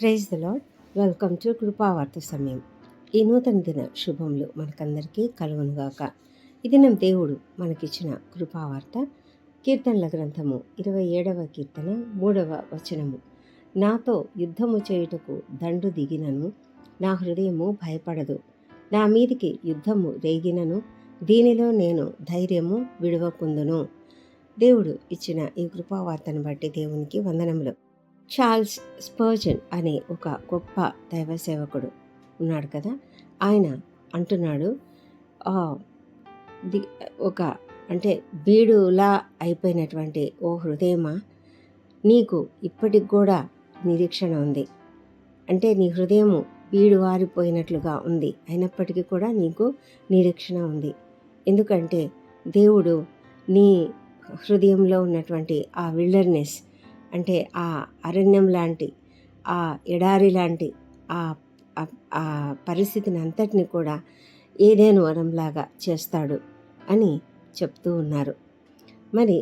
Praise the lord welcome to కృపావార్త సమయం. ఈ నూతన దిన శుభములు మనకందరికీ కలుగునుగాక. ఈ దినం దేవుడు మనకిచ్చిన కృపావార్త కీర్తనల గ్రంథము ఇరవై ఏడవ కీర్తన మూడవ వచనము. నాతో యుద్ధము చేయుటకు దండు దిగినను నా హృదయము భయపడదు. నా మీదికి యుద్ధము రేగినను దీనిలో నేను ధైర్యము విడవకుందును. దేవుడు ఇచ్చిన ఈ కృపావార్తను బట్టి దేవునికి వందనములు. చార్ల్స్ స్పర్జన్ అనే ఒక గొప్ప దైవ సేవకుడు ఉన్నాడు కదా. ఆయన అంటున్నాడు ది- ఒక అంటే బీడులా అయిపోయినటువంటి ఓ హృదయమా? నీకు ఇప్పటికి కూడా నిరీక్షణ ఉంది. అంటే నీ హృదయము బీడు వారిపోయినట్లుగా ఉంది. అయినప్పటికీ కూడా నీకు నిరీక్షణ ఉంది. ఎందుకంటే దేవుడు నీ హృదయంలో ఉన్నటువంటి ఆ విల్డర్నెస్ అంటే ఆ అరణ్యం లాంటి ఆ ఎడారి లాంటి ఆ ఆ- పరిస్థితిని అంతటిని కూడా ఏదేను వరంలాగా చేస్తాడు అని చెప్తూ ఉన్నారు. మరి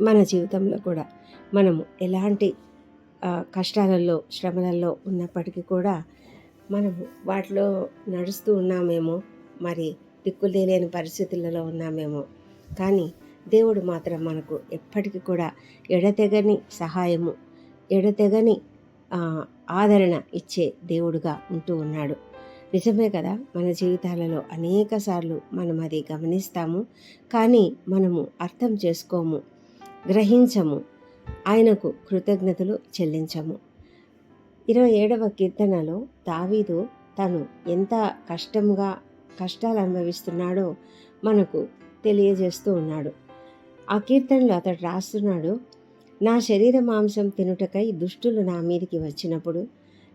మన జీవితంలో కూడా మనము ఎలాంటి కష్టాలలో శ్రమలలో ఉన్నప్పటికీ కూడా మనము వాటిలో నడుస్తూ ఉన్నామేమో మరి దిక్కులేని పరిస్థితులలో ఉన్నామేమో కానీ దేవుడు మాత్రం మనకు ఎప్పటికీ కూడా ఎడతెగని సహాయము ఎడతెగని ఆదరణ ఇచ్చే దేవుడుగా ఉంటూ ఉన్నాడు. నిజమే కదా? మన జీవితాలలో అనేక సార్లు మనం అది గమనిస్తాము. కానీ మనము అర్థం చేసుకోము గ్రహించము ఆయనకు కృతజ్ఞతలు చెల్లించము. ఇరవై ఏడవ కీర్తనలో దావీదు తను ఎంత కష్టంగా కష్టాలు అనుభవిస్తున్నాడో మనకు తెలియజేస్తూ ఉన్నాడు. ఆ కీర్తనలో అతడు రాస్తున్నాడు నా శరీర మాంసం తినుటకై దుష్టులు నా మీదికి వచ్చినప్పుడు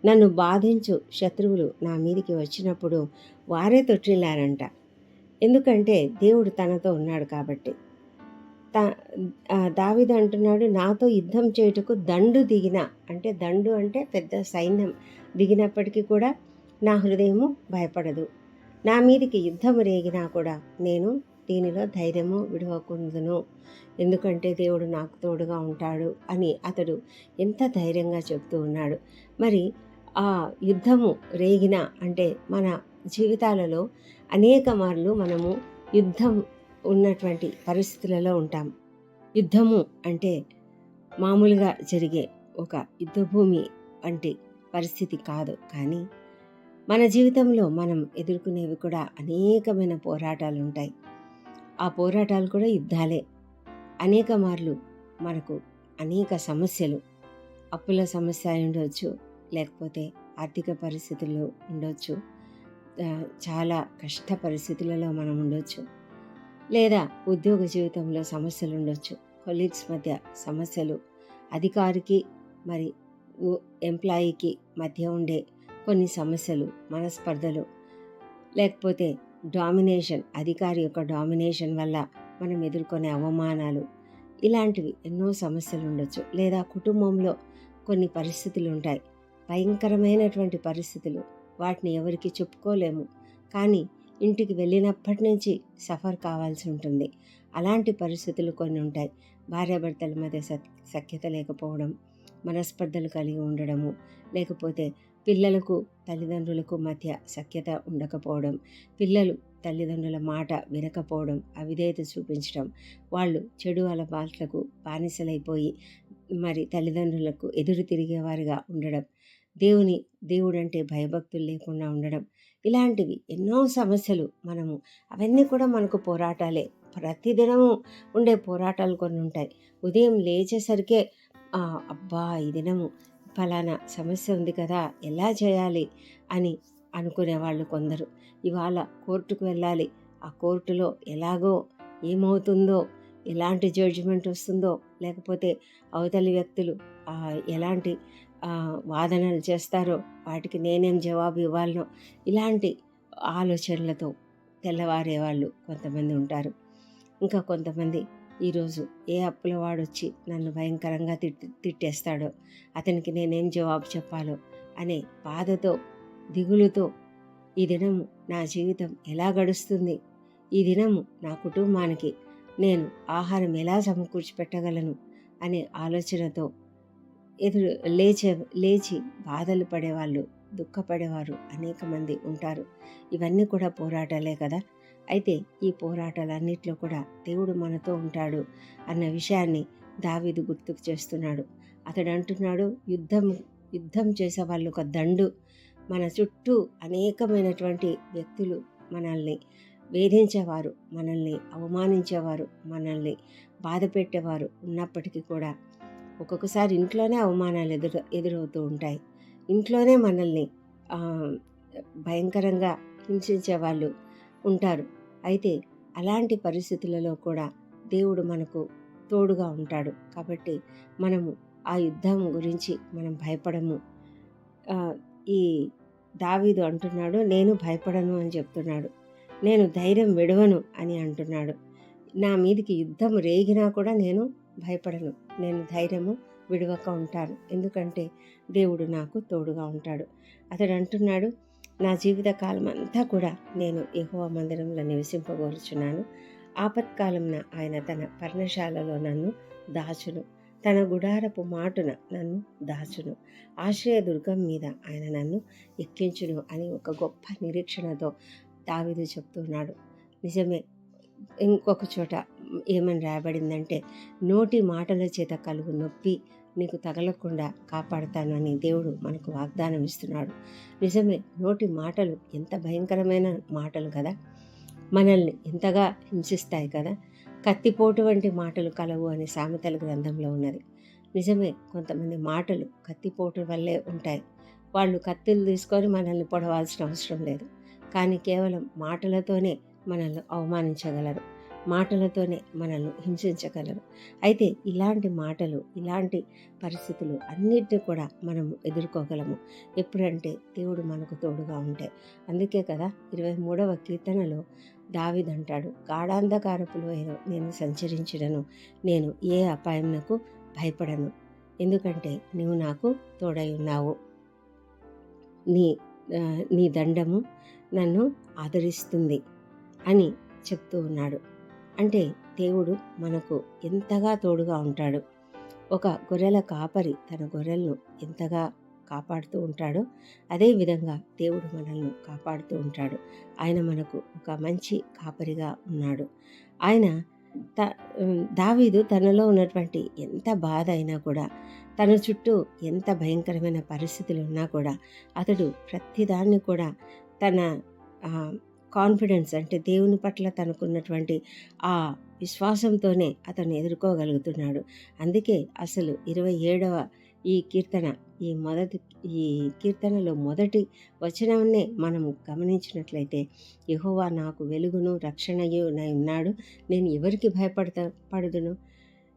నన్ను బాధించు శత్రువులు నా మీదికి వచ్చినప్పుడు వారే తొట్టిల్లారంట. ఎందుకంటే దేవుడు తనతో ఉన్నాడు కాబట్టి. త దావిద అంటున్నాడు నాతో యుద్ధం చేయుటకు దండు దిగిన అంటే దండు అంటే పెద్ద సైన్యం దిగినప్పటికీ కూడా నా హృదయము భయపడదు. నా మీదికి యుద్ధము రేగినా కూడా నేను దీనిలో ధైర్యము విడవకుందును ఎందుకంటే దేవుడు నాకు తోడుగా ఉంటాడు అని అతడు ఎంత ధైర్యంగా చెప్తూ ఉన్నాడు. మరి ఆ యుద్ధము రేగిన అంటే మన జీవితాలలో అనేక మార్లు మనము యుద్ధం ఉన్నటువంటి పరిస్థితులలో ఉంటాం. యుద్ధము అంటే మామూలుగా జరిగే ఒక యుద్ధభూమి వంటి పరిస్థితి కాదు. కానీ మన జీవితంలో మనం ఎదుర్కొనేవి కూడా అనేకమైన పోరాటాలు ఉంటాయి. ఆ పోరాటాలు కూడా యుద్ధాలే. అనేక మార్లు మనకు అనేక సమస్యలు అప్పుల సమస్య అయి ఉండవచ్చు లేకపోతే ఆర్థిక పరిస్థితుల్లో ఉండొచ్చు చాలా కష్ట పరిస్థితులలో మనం ఉండొచ్చు లేదా ఉద్యోగ జీవితంలో సమస్యలు ఉండొచ్చు. కొలీగ్స్ మధ్య సమస్యలు అధికారికి మరి ఎంప్లాయీకి మధ్య ఉండే కొన్ని సమస్యలు మనస్పర్ధలు లేకపోతే డామినేషన్ అధికారి యొక్క డామినేషన్ వల్ల మనం ఎదుర్కొనే అవమానాలు ఇలాంటివి ఎన్నో సమస్యలు ఉండొచ్చు లేదా కుటుంబంలో కొన్ని పరిస్థితులు ఉంటాయి భయంకరమైనటువంటి పరిస్థితులు. వాటిని ఎవరికి చెప్పుకోలేము. కానీ ఇంటికి వెళ్ళినప్పటి నుంచి సఫర్ కావాల్సి ఉంటుంది అలాంటి పరిస్థితులు కొన్ని ఉంటాయి భార్యాభర్తల మధ్య సత్ సఖ్యత లేకపోవడం మనస్పర్ధలు కలిగి ఉండడము లేకపోతే పిల్లలకు తల్లిదండ్రులకు మధ్య సఖ్యత ఉండకపోవడం పిల్లలు తల్లిదండ్రుల మాట వినకపోవడం అవిధేయత చూపించడం వాళ్ళు చెడు అలవాట్లకు బానిసలైపోయి మరి తల్లిదండ్రులకు ఎదురు తిరిగేవారిగా ఉండడం దేవుని దేవుడంటే భయభక్తులు లేకుండా ఉండడం ఇలాంటివి ఎన్నో సమస్యలు మనము అవన్నీ కూడా మనకు పోరాటాలే. ప్రతిదినము ఉండే పోరాటాలు కొన్ని ఉంటాయి. ఉదయం లేచేసరికే అబ్బా ఈ దినము ఫలానా సమస్య ఉంది కదా ఎలా చేయాలి అని అనుకునే వాళ్ళు కొందరు. ఇవాళ కోర్టుకు వెళ్ళాలి. ఆ కోర్టులో ఎలాగో ఏమవుతుందో ఎలాంటి జడ్జిమెంట్ వస్తుందో లేకపోతే అవతలి వ్యక్తులు ఎలాంటి వాదనలు చేస్తారో వాటికి నేనేం జవాబు ఇవ్వాలనో ఇలాంటి ఆలోచనలతో తెల్లవారే వాళ్ళు కొంతమంది ఉంటారు. ఇంకా కొంతమంది ఈరోజు ఏ అప్పుల వాడొచ్చి నన్ను భయంకరంగా తిట్టి తిట్టేస్తాడో అతనికి నేనేం జవాబు చెప్పాలో అనే బాధతో దిగులుతో ఈ దినము నా జీవితం ఎలా గడుస్తుంది? ఈ దినము నా కుటుంబానికి నేను ఆహారం ఎలా సమకూర్చి పెట్టగలను అనే ఆలోచనతో ఎదురు లేచే లేచి బాధలు పడేవాళ్ళు దుఃఖపడేవారు అనేక మంది ఉంటారు. ఇవన్నీ కూడా పోరాటాలే కదా? అయితే ఈ పోరాటాలన్నింటిలో కూడా దేవుడు మనతో ఉంటాడు అన్న విషయాన్ని దావీదు గుర్తుకు చేస్తున్నాడు. అతడు అంటున్నాడు యుద్ధం యుద్ధం చేసే వాళ్ళు ఒక దండు. మన చుట్టూ అనేకమైనటువంటి వ్యక్తులు మనల్ని వేధించేవారు మనల్ని అవమానించేవారు మనల్ని బాధ పెట్టేవారు ఉన్నప్పటికీ కూడా ఒక్కొక్కసారి ఇంట్లోనే అవమానాలు ఎదురు ఎదురవుతూ ఉంటాయి. ఇంట్లోనే మనల్ని భయంకరంగా హింసించే వాళ్ళు ఉంటారు. అయితే అలాంటి పరిస్థితులలో కూడా దేవుడు మనకు తోడుగా ఉంటాడు. కాబట్టి మనము ఆ యుద్ధం గురించి మనం భయపడము. ఈ దావీదు అంటున్నాడు నేను భయపడను అని చెప్తున్నాడు. నేను ధైర్యం విడవను అని అంటున్నాడు. నా మీదికి యుద్ధం రేగినా కూడా నేను భయపడను. నేను ధైర్యము విడవక ఉంటాను. ఎందుకంటే దేవుడు నాకు తోడుగా ఉంటాడు. అతడు అంటున్నాడు నా జీవితకాలం అంతా కూడా నేను యెహోవా మందిరంలో నివసింపగోరుచున్నాను ఆపత్కాలంన ఆయన తన పర్ణశాలలో నన్ను దాచును. తన గుడారపు మాటున నన్ను దాచును. ఆశ్రయదుర్గం మీద ఆయన నన్ను ఎక్కించును అని ఒక గొప్ప నిరీక్షణతో దావిదు చెప్తున్నాడు. నిజమే ఇంకొక చోట ఏమని రాయబడిందంటే నోటి మాటల చేత కలుగు నొప్పి నీకు తగలకుండా కాపాడతాను అని దేవుడు మనకు వాగ్దానం ఇస్తున్నాడు. నిజమే నోటి మాటలు ఎంత భయంకరమైన మాటలు కదా? మనల్ని ఎంతగా హింసిస్తాయి కదా? కత్తిపోటు వంటి మాటలు కలవు అని సామెతల గ్రంథంలో ఉన్నది. నిజమే కొంతమంది మాటలు కత్తిపోటు వల్లే ఉంటాయి. వాళ్ళు కత్తులు తీసుకొని మనల్ని పొడవాల్సిన అవసరం లేదు. కానీ కేవలం మాటలతోనే మనల్ని అవమానించగలరు. మాటలతోనే మనల్ని హింసించగలరు. అయితే ఇలాంటి మాటలు ఇలాంటి పరిస్థితులు అన్నిటిని కూడా మనము ఎదుర్కోగలము. ఎప్పుడంటే దేవుడు మనకు తోడుగా ఉంటే. అందుకే కదా ఇరవై మూడవ కీర్తనలో దావిదంటాడు గాఢాంధకారపులో నేను సంచరించడను నేను ఏ అపాయంకు భయపడను. ఎందుకంటే నువ్వు నాకు తోడై ఉన్నావు. నీ నీ దండము నన్ను ఆదరిస్తుంది అని చెప్తూ ఉన్నాడు. అంటే దేవుడు మనకు ఎంతగా తోడుగా ఉంటాడు. ఒక గొర్రెల కాపరి తన గొర్రెలను ఎంతగా కాపాడుతూ ఉంటాడో అదే విధంగా దేవుడు మనల్ని కాపాడుతూ ఉంటాడు. ఆయన మనకు ఒక మంచి కాపరిగా ఉన్నాడు. ఆయన త దావీదు తనలో ఉన్నటువంటి ఎంత బాధ అయినా కూడా తన చుట్టూ ఎంత భయంకరమైన పరిస్థితులు ఉన్నా కూడా అతడు ప్రతిదాన్ని కూడా తన కాన్ఫిడెన్స్ అంటే దేవుని పట్ల తనకున్నటువంటి ఆ విశ్వాసంతోనే అతను ఎదుర్కోగలుగుతున్నాడు. అందుకే అసలు ఇరవై ఏడవ ఈ కీర్తన ఈ మొదటి ఈ కీర్తనలో మొదటి వచనాన్నే మనం గమనించినట్లయితే యహోవా నాకు వెలుగును రక్షణయు నై ఉన్నాడు. నేను ఎవరికి భయపడతా పడుదును?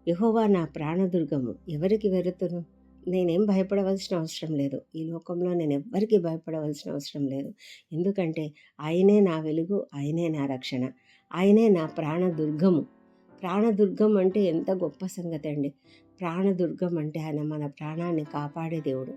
యహోవా నా ప్రాణదుర్గము ఎవరికి వెరుతును? నేనేం భయపడవలసిన అవసరం లేదు. ఈ లోకంలో నేను ఎవ్వరికి భయపడవలసిన అవసరం లేదు. ఎందుకంటే ఆయనే నా వెలుగు ఆయనే నా రక్షణ ఆయనే నా ప్రాణదుర్గము. ప్రాణదుర్గం అంటే ఎంత గొప్ప సంగతి అండి. ప్రాణదుర్గం అంటే ఆయన మన ప్రాణాన్ని కాపాడే దేవుడు.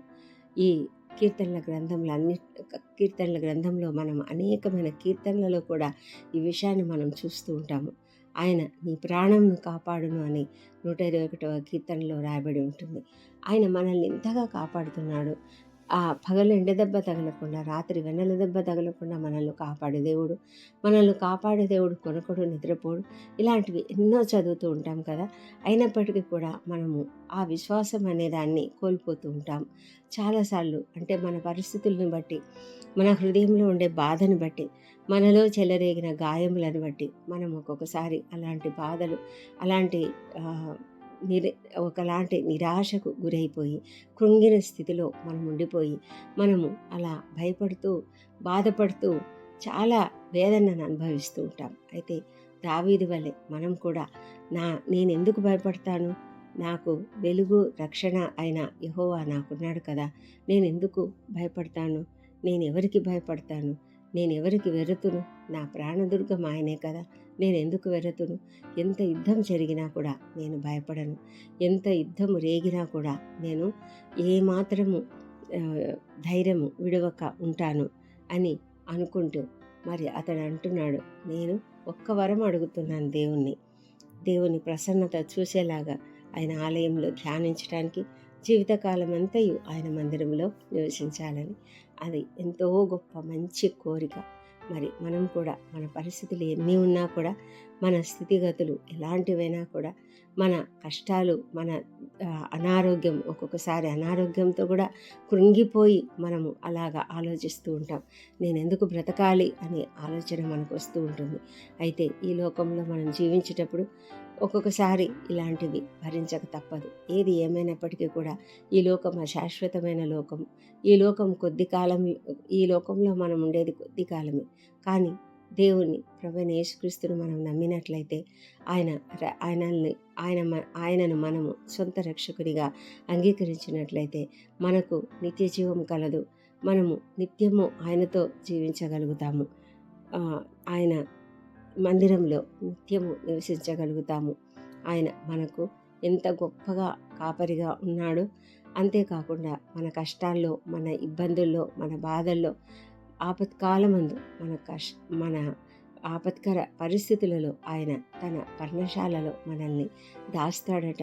ఈ కీర్తనల గ్రంథంలో అన్ని కీర్తనల గ్రంథంలో మనం అనేకమైన కీర్తనలలో కూడా ఈ విషయాన్ని మనం చూస్తూ ఉంటాము. ఆయన నీ ప్రాణంను కాపాడును అని నూట ఇరవై ఒకటవ కీర్తనలో రాయబడి ఉంటుంది. ఆయన మనల్ని ఎంతగా కాపాడుతున్నాడు. ఆ పగలు ఎండ దెబ్బ తగలకుండా రాత్రి వెన్నెల దెబ్బ తగలకుండా మనల్ని కాపాడే దేవుడు మనల్ని కాపాడే దేవుడు కొనకడు నిద్రపోడు. ఇలాంటివి ఎన్నో చదువుతూ ఉంటాం కదా. అయినప్పటికీ కూడా మనము ఆ విశ్వాసం అనే దాన్ని కోల్పోతూ ఉంటాం. చాలాసార్లు అంటే మన పరిస్థితులను బట్టి మన హృదయంలో ఉండే బాధను బట్టి మనలో చెలరేగిన గాయములను బట్టి మనం ఒక్కొక్కసారి అలాంటి బాధలు అలాంటి నిర ఒకలాంటి నిరాశకు గురైపోయి కృంగిన స్థితిలో మనం ఉండిపోయి మనము అలా భయపడుతూ బాధపడుతూ చాలా వేదనను అనుభవిస్తూ ఉంటాం. అయితే దావీది వలె మనం కూడా నా నేను ఎందుకు భయపడతాను? నాకు వెలుగు రక్షణ అయిన యహోవా నాకున్నాడు కదా నేను ఎందుకు భయపడతాను? నేను ఎవరికి భయపడతాను? నేను ఎవరికి వెరుతును నా ప్రాణదుర్గం ఆయనే కదా. నేను ఎందుకు వెరతును ఎంత యుద్ధం జరిగినా కూడా నేను భయపడను. ఎంత యుద్ధం రేగినా కూడా నేను ఏమాత్రము ధైర్యము విడవక ఉంటాను అని అనుకుంటూ మరి అతడు అంటున్నాడు. నేను ఒక్క వరం అడుగుతున్నాను దేవుణ్ణి. దేవుని ప్రసన్నత చూసేలాగా ఆయన ఆలయంలో ధ్యానించడానికి జీవితకాలం అంతయు ఆయన మందిరంలో నివసించాలని అది ఎంతో గొప్ప మంచి కోరిక. మరి మనం కూడా మన పరిస్థితులు ఎన్ని ఉన్నా కూడా మన స్థితిగతులు ఎలాంటివైనా కూడా మన కష్టాలు మన అనారోగ్యం ఒక్కొక్కసారి అనారోగ్యంతో కూడా కృంగిపోయి మనము అలాగా ఆలోచిస్తూ ఉంటాం. నేను ఎందుకు బ్రతకాలి అనే ఆలోచన మనకు వస్తూ ఉంటుంది. అయితే ఈ లోకంలో మనం జీవించేటప్పుడు ఒక్కొక్కసారి ఇలాంటివి భరించక తప్పదు. ఏది ఏమైనప్పటికీ కూడా ఈ లోకం అశాశ్వతమైన లోకం. ఈ లోకం కొద్ది కాలం ఈ లోకంలో మనం ఉండేది కొద్ది కాలమే. కానీ దేవుని ప్రభుని యేసుక్రీస్తును మనం నమ్మినట్లయితే ఆయన ఆయనల్ని ఆయన ఆయనను మనము సొంత రక్షకుడిగా అంగీకరించినట్లయితే మనకు నిత్య జీవం కలదు. మనము నిత్యము ఆయనతో జీవించగలుగుతాము. ఆయన మందిరంలో నిత్యము నివసించగలుగుతాము. ఆయన మనకు ఎంత గొప్పగా కాపరిగా ఉన్నాడో. అంతేకాకుండా మన కష్టాల్లో మన ఇబ్బందుల్లో మన బాధల్లో ఆపత్కాలమందు మన కష్ మన ఆపత్కర పరిస్థితులలో ఆయన తన పర్ణశాలలో మనల్ని దాస్తాడట.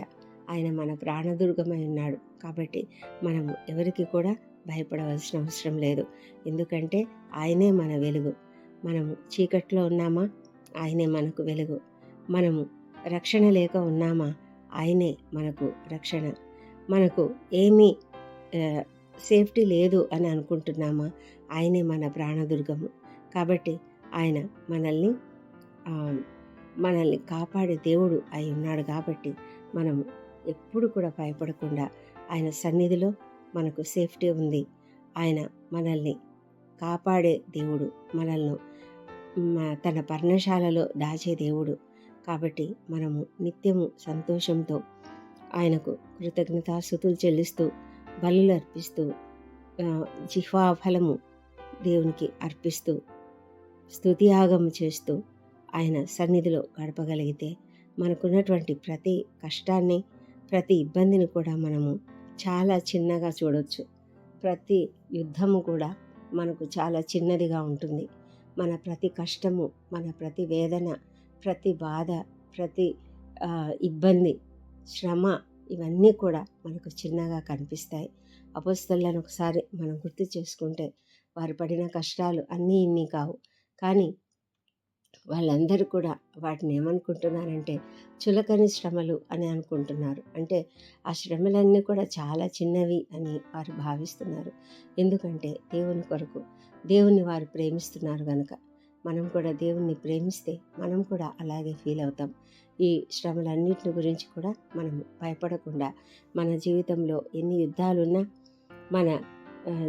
ఆయన మన ప్రాణదుర్గమై ఉన్నాడు. కాబట్టి మనము ఎవరికి కూడా భయపడవలసిన అవసరం లేదు. ఎందుకంటే ఆయనే మన వెలుగు. మనము చీకట్లో ఉన్నామా? ఆయనే మనకు వెలుగు. మనము రక్షణ లేక ఉన్నామా? ఆయనే మనకు రక్షణ. మనకు ఏమీ సేఫ్టీ లేదు అని అనుకుంటున్నామా? ఆయనే మన ప్రాణదుర్గము. కాబట్టి ఆయన మనల్ని మనల్ని కాపాడే దేవుడు అయి ఉన్నాడు కాబట్టి మనం ఎప్పుడు కూడా భయపడకుండా ఆయన సన్నిధిలో మనకు సేఫ్టీ ఉంది. ఆయన మనల్ని కాపాడే దేవుడు మనల్ని తన పర్ణశాలలో దాచే దేవుడు. కాబట్టి మనము నిత్యము సంతోషంతో ఆయనకు కృతజ్ఞతాస్థుతులు చెల్లిస్తూ బలులు అర్పిస్తూ జిహ్వాఫలము దేవునికి అర్పిస్తూ స్తుతియాగం చేస్తూ ఆయన సన్నిధిలో గడపగలిగితే మనకున్నటువంటి ప్రతి కష్టాన్ని ప్రతి ఇబ్బందిని కూడా మనము చాలా చిన్నగా చూడొచ్చు. ప్రతి యుద్ధము కూడా మనకు చాలా చిన్నదిగా ఉంటుంది. మన ప్రతి కష్టము మన ప్రతి వేదన ప్రతి బాధ ప్రతి ఇబ్బంది శ్రమ ఇవన్నీ కూడా మనకు చిన్నగా కనిపిస్తాయి. అపస్తులను ఒకసారి మనం గుర్తు చేసుకుంటే వారు పడిన కష్టాలు అన్నీ ఇన్ని కావు. కానీ వాళ్ళందరూ కూడా వాటిని ఏమనుకుంటున్నారంటే చులకని శ్రమలు అని అనుకుంటున్నారు. అంటే ఆ శ్రమలన్నీ కూడా చాలా చిన్నవి అని వారు భావిస్తున్నారు. ఎందుకంటే దేవుని కొరకు దేవుణ్ణి వారు ప్రేమిస్తున్నారు కనుక మనం కూడా దేవుణ్ణి ప్రేమిస్తే మనం కూడా అలాగే ఫీల్ అవుతాం. ఈ శ్రమలన్నింటిని గురించి కూడా మనం భయపడకుండా మన జీవితంలో ఎన్ని యుద్ధాలున్నా మన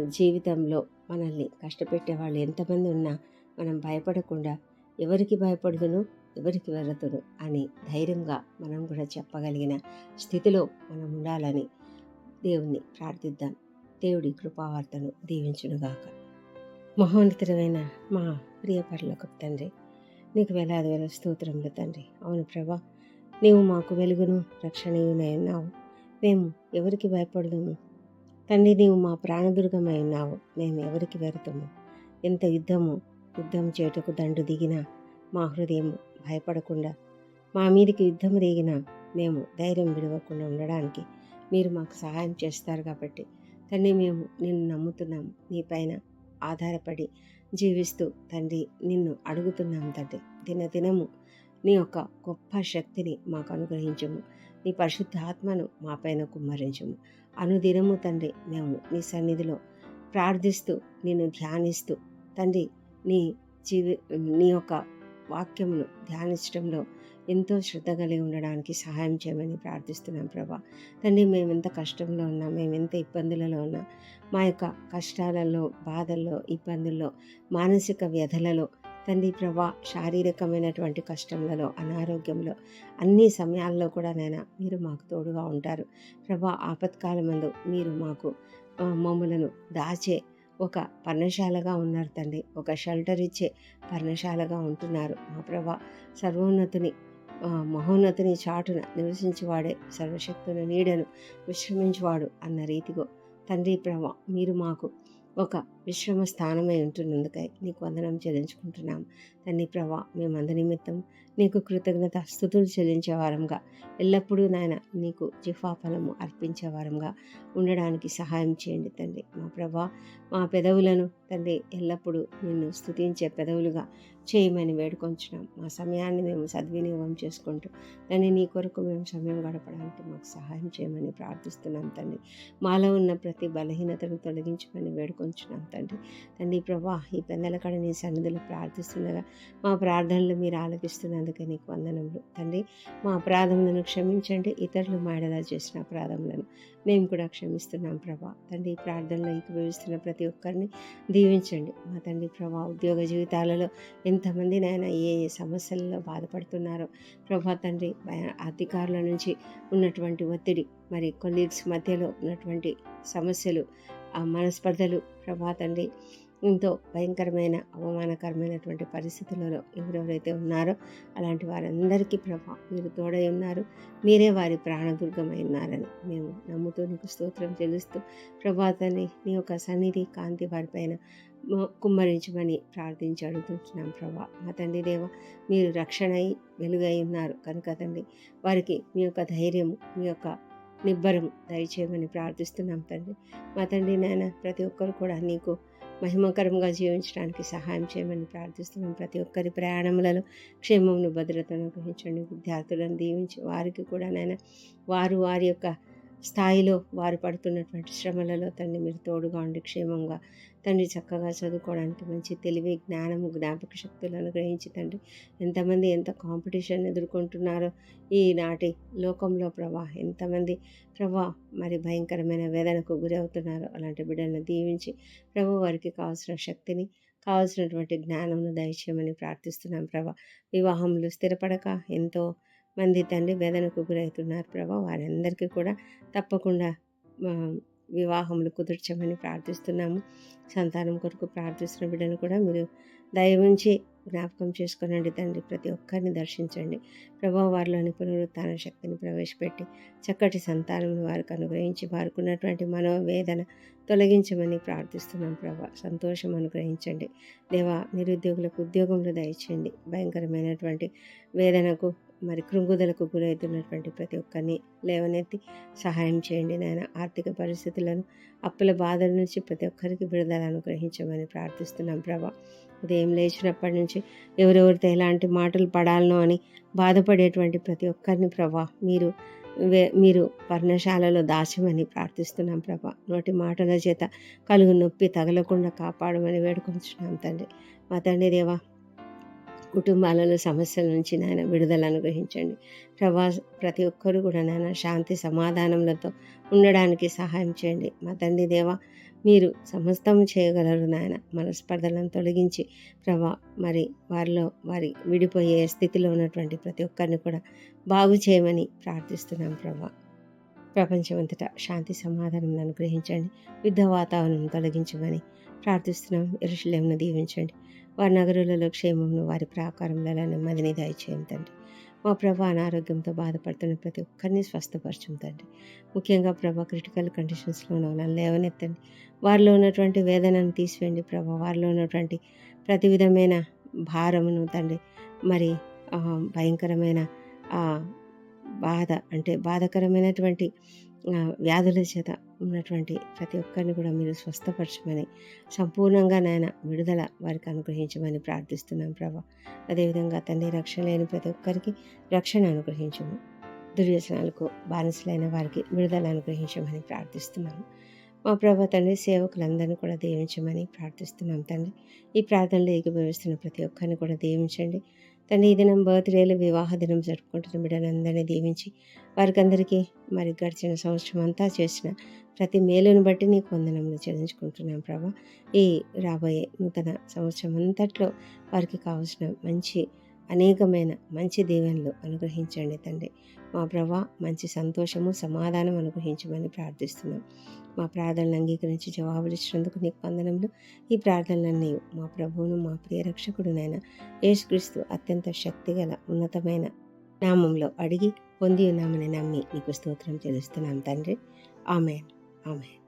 జీవితంలో మనల్ని కష్టపెట్టే వాళ్ళు ఎంతమంది ఉన్నా మనం భయపడకుండా ఎవరికి భయపడుదును ఎవరికి వెరతును అని ధైర్యంగా మనం కూడా చెప్పగలిగిన స్థితిలో మనం ఉండాలని దేవుణ్ణి ప్రార్థిద్దాం. దేవుడి కృపావార్తను దీవించునుగాక. మహోన్నతమైన మా ప్రియ పరలోక తండ్రి నీకు వేలాది వేల స్తోత్రములు తండ్రి. అవును ప్రభా నీవు మాకు వెలుగును రక్షణీయునై ఉన్నావు. మేము ఎవరికి భయపడదాము? తండ్రి నీవు మా ప్రాణదుర్గమై ఉన్నావు. మేము ఎవరికి వెరుతాము? ఎంత యుద్ధము యుద్ధం చేటుకు దండు దిగినా మా హృదయం భయపడకుండా మా మీదికి యుద్ధం దిగినా మేము ధైర్యం విడవకుండా ఉండడానికి మీరు మాకు సహాయం చేస్తారు కాబట్టి. తండ్రి మేము నిన్ను నమ్ముతున్నాము. నీ పైన ఆధారపడి జీవిస్తూ తండ్రి నిన్ను అడుగుతున్నాం తండ్రి. దినదినము నీ యొక్క గొప్ప శక్తిని మాకు అనుగ్రహించము. నీ పరిశుద్ధ ఆత్మను మా కుమ్మరించము. అనుదినము తండ్రి మేము నీ సన్నిధిలో ప్రార్థిస్తూ నిన్ను ధ్యానిస్తూ తండ్రి నీ జీవి నీ యొక్క వాక్యమును ధ్యానించడంలో ఎంతో శ్రద్ధ కలిగి ఉండడానికి సహాయం చేయమని ప్రార్థిస్తున్నాం ప్రభా. తండ్రి మేము ఎంత కష్టంలో ఉన్నా మేమెంత ఇబ్బందులలో ఉన్నా మా యొక్క కష్టాలలో బాధల్లో ఇబ్బందుల్లో మానసిక వ్యధలలో తండ్రి ప్రభా శారీరకమైనటువంటి కష్టంలలో అనారోగ్యంలో అన్ని సమయాల్లో కూడా నైనా మీరు మాకు తోడుగా ఉంటారు. ప్రభా ఆపత్కాలమందు మీరు మాకు మమ్మలను దాచే ఒక పర్ణశాలగా ఉన్నారు తండ్రి. ఒక షెల్టర్ ఇచ్చే పర్ణశాలగా ఉంటున్నారు మా ప్రభా. సర్వోన్నతుని మహోన్నతిని చాటున నివసించేవాడే సర్వశక్తుని నీడను విశ్రమించువాడు అన్న రీతిగో. తండ్రి ప్రభా మీరు మాకు ఒక విశ్రమ స్థానమై ఉంటున్నందుకై నీకు వందనం చెల్లించుకుంటున్నాం. తండ్రి ప్రభా మేమందరి నిమిత్తం నీకు కృతజ్ఞత స్థుతులు చెల్లించే వారంగా ఎల్లప్పుడూ నాయన నీకు జిఫాఫలము అర్పించే వారంగా ఉండడానికి సహాయం చేయండి తండ్రి. మా ప్రభా మా పెదవులను తండ్రి ఎల్లప్పుడూ నిన్ను స్థుతించే పెదవులుగా చేయమని వేడుకొంచున్నాం. మా సమయాన్ని మేము సద్వినియోగం చేసుకుంటూ దాన్ని నీ కొరకు మేము సమయం గడపడానికి మాకు సహాయం చేయమని ప్రార్థిస్తున్నాం తండ్రి మాలో ఉన్న ప్రతి బలహీనతను తొలగించమని వేడుకొంచున్నాం తండ్రి తండ్రి ప్రభా ఈ పిల్లల కడ నీ సన్నిధిలో ప్రార్థిస్తుండగా మా ప్రార్థనలు మీరు ఆలకిస్తున్నందుకే నీకు వందనములు. తండ్రి మా అపరాధములను క్షమించండి. ఇతరులు మాడలా చేసిన అపరాధములను మేము కూడా క్షమిస్తున్నాం ప్రభా. తండ్రి ఈ ప్రార్థనలో ఏకీభవిస్తున్న ప్రతి ఒక్కరిని దీవించండి మా తండ్రి ప్రభా ఉద్యోగ జీవితాలలో ఎంతమంది నాయన ఏ ఏ సమస్యలలో బాధపడుతున్నారో. ప్రభా తండ్రి అధికారుల నుంచి ఉన్నటువంటి ఒత్తిడి మరి కొలీగ్స్ మధ్యలో ఉన్నటువంటి సమస్యలు ఆ మనస్పర్ధలు ప్రభా తండ్రి ఎంతో భయంకరమైన అవమానకరమైనటువంటి పరిస్థితులలో ఎవరెవరైతే ఉన్నారో అలాంటి వారందరికీ ప్రభా మీరు తోడై ఉన్నారు. మీరే వారి ప్రాణదుర్గమై ఉన్నారని మేము నమ్ముతూ నీకు స్తోత్రం చెల్లిస్తూ ప్రభాతాన్ని నీ యొక్క సన్నిధి కాంతి వారిపైన కుమ్మరించమని ప్రార్థించి అడుగుతున్నాం ప్రభా. మా తండ్రి దేవ మీరు రక్షణ అయి వెలుగై ఉన్నారు. కనుక తండ్రి వారికి మీ యొక్క ధైర్యము మీ యొక్క నిబ్బరం దయచేయమని ప్రార్థిస్తున్నాం తండ్రి. మా తండ్రి నాయన ప్రతి ఒక్కరు కూడా నీకు మహిమకరంగా జీవించడానికి సహాయం చేయమని ప్రార్థిస్తున్నాం. ప్రతి ఒక్కరి ప్రయాణములలో క్షేమమును భద్రతను గ్రహించండి. విద్యార్థులను దీవించి వారికి కూడా నాయన వారు వారి యొక్క స్థాయిలో వారు పడుతున్నటువంటి శ్రమలలో తండ్రి మీరు తోడుగా ఉండి క్షేమంగా తండ్రి చక్కగా చదువుకోవడానికి మంచి తెలివి జ్ఞానము జ్ఞాపక శక్తులను అనుగ్రహించి తండ్రి ఎంతమంది ఎంత కాంపిటీషన్ ఎదుర్కొంటున్నారో ఈనాటి లోకంలో ప్రభా ఎంతమంది ప్రభా మరి భయంకరమైన వేదనకు గురి అవుతున్నారో అలాంటి బిడ్డలను దీవించి ప్రభు వారికి కావాల్సిన శక్తిని కావాల్సినటువంటి జ్ఞానమును దయచేయమని ప్రార్థిస్తున్నాం ప్రభా. వివాహములు స్థిరపడక ఎంతో మంది తండ్రి వేదనకు గురవుతున్నారు ప్రభా. వారందరికీ కూడా తప్పకుండా వివాహములు కుదుర్చమని ప్రార్థిస్తున్నాము. సంతానం కొరకు ప్రార్థిస్తున్న బిడ్డను కూడా మీరు దయవుంచి జ్ఞాపకం చేసుకునండి తండ్రి. ప్రతి ఒక్కరిని దర్శించండి. ప్రభావ వారిలోని పునరుత్న శక్తిని ప్రవేశపెట్టి చక్కటి సంతానం వారికి అనుగ్రహించి వారికి ఉన్నటువంటి మనోవేదన తొలగించమని ప్రార్థిస్తున్నాం ప్రభా. సంతోషం అనుగ్రహించండి. దేవా నిరుద్యోగులకు ఉద్యోగంలో దయచేయండి. భయంకరమైనటువంటి వేదనకు మరి కృంగుదలకు గురవుతున్నటువంటి ప్రతి ఒక్కరిని లేవనెత్తి సహాయం చేయండి నాయన. ఆర్థిక పరిస్థితులను అప్పుల బాధల నుంచి ప్రతి ఒక్కరికి విడుదల అనుగ్రహించమని ప్రార్థిస్తున్నాం ప్రభా. ఉదయం లేచినప్పటి నుంచి ఎవరెవరితో ఎలాంటి మాటలు పడాలనో అని బాధపడేటువంటి ప్రతి ఒక్కరిని ప్రభా మీరు వే- మీరు పర్ణశాలలో దాచమని ప్రార్థిస్తున్నాం ప్రభా. నోటి మాటల చేత కలుగు నొప్పి తగలకుండా కాపాడమని వేడుకొంచున్నాం తండ్రి. మా తండ్రి దేవా కుటుంబాలలో సమస్యల నుంచి నాయన విడుదల అనుగ్రహించండి. ప్రభా ప్రతి ఒక్కరు కూడా నాయన శాంతి సమాధానములతో ఉండడానికి సహాయం చేయండి. మా తండ్రి దేవ మీరు సమస్తం చేయగలరు నాయన. మనస్పర్ధలను తొలగించి ప్రభా మరి వారిలో వారి విడిపోయే స్థితిలో ఉన్నటువంటి ప్రతి ఒక్కరిని కూడా బాగు చేయమని ప్రార్థిస్తున్నాం ప్రభా. ప్రపంచమంతటా శాంతి సమాధానం అనుగ్రహించండి. యుద్ధ వాతావరణం తొలగించమని ప్రార్థిస్తున్నాం. ఎరుషులేమును దీవించండి. వారి నగరులలో క్షేమమును వారి ప్రాకారములలో నెమ్మదిని దయచేయం తండ్రి. మా ప్రభా అనారోగ్యంతో బాధపడుతున్న ప్రతి ఒక్కరిని స్వస్థపరచుం తండ్రి. ముఖ్యంగా ప్రభా క్రిటికల్ కండిషన్స్లో ఉన్న వాళ్ళని లేవనెత్తండి. వారిలో ఉన్నటువంటి వేదనను తీసివేయండి ప్రభా. వారిలో ఉన్నటువంటి ప్రతి విధమైన భారమును తండ్రి మరి భయంకరమైన బాధ అంటే బాధకరమైనటువంటి వ్యాధుల చేత ఉన్నటువంటి ప్రతి ఒక్కరిని కూడా మీరు స్వస్థపరచమని సంపూర్ణంగా నాయన విడుదల వారికి అనుగ్రహించమని ప్రార్థిస్తున్నాం ప్రభా. అదేవిధంగా తండ్రి రక్షణ లేని ప్రతి ఒక్కరికి రక్షణ అనుగ్రహించము. దుర్వ్యసనాలకు బానిసలైన వారికి విడుదల అనుగ్రహించమని ప్రార్థిస్తున్నాము మా ప్రభా తండ్రి సేవకులందరినీ కూడా దీవించమని ప్రార్థిస్తున్నాం తండ్రి. ఈ ప్రార్థనలో ఏకీభవిస్తున్న ప్రతి ఒక్కరిని కూడా దీవించండి. తన ఈ దినం బర్త్డేలు వివాహ దినం జరుపుకుంటున్న బిడ్డలందరినీ దీవించి వారికందరికీ మరి గడిచిన సంవత్సరం అంతా చేసిన ప్రతి మేలును బట్టి నీకు వందనములు చెల్లించుకుంటున్నాం ప్రభా. ఈ రాబోయే నూతన సంవత్సరం అంతట్లో వారికి కావాల్సిన మంచి అనేకమైన మంచి దీవెనలు అనుగ్రహించండి తండ్రి. మా ప్రభా మంచి సంతోషము సమాధానం అనుగ్రహించమని ప్రార్థిస్తున్నాం. మా ప్రార్థనలు అంగీకరించి జవాబులు ఇచ్చినందుకు నీకు వందనములు. ఈ ప్రార్థనలన్నీ మా ప్రభువును మా ప్రియ రక్షకుడునైన యేసుక్రీస్తు అత్యంత శక్తిగల ఉన్నతమైన నామంలో అడిగి పొంది ఉన్నామని నమ్మి నీకు స్తోత్రం చెల్లిస్తున్నాం తండ్రి. ఆమెన్. ఆమెన్.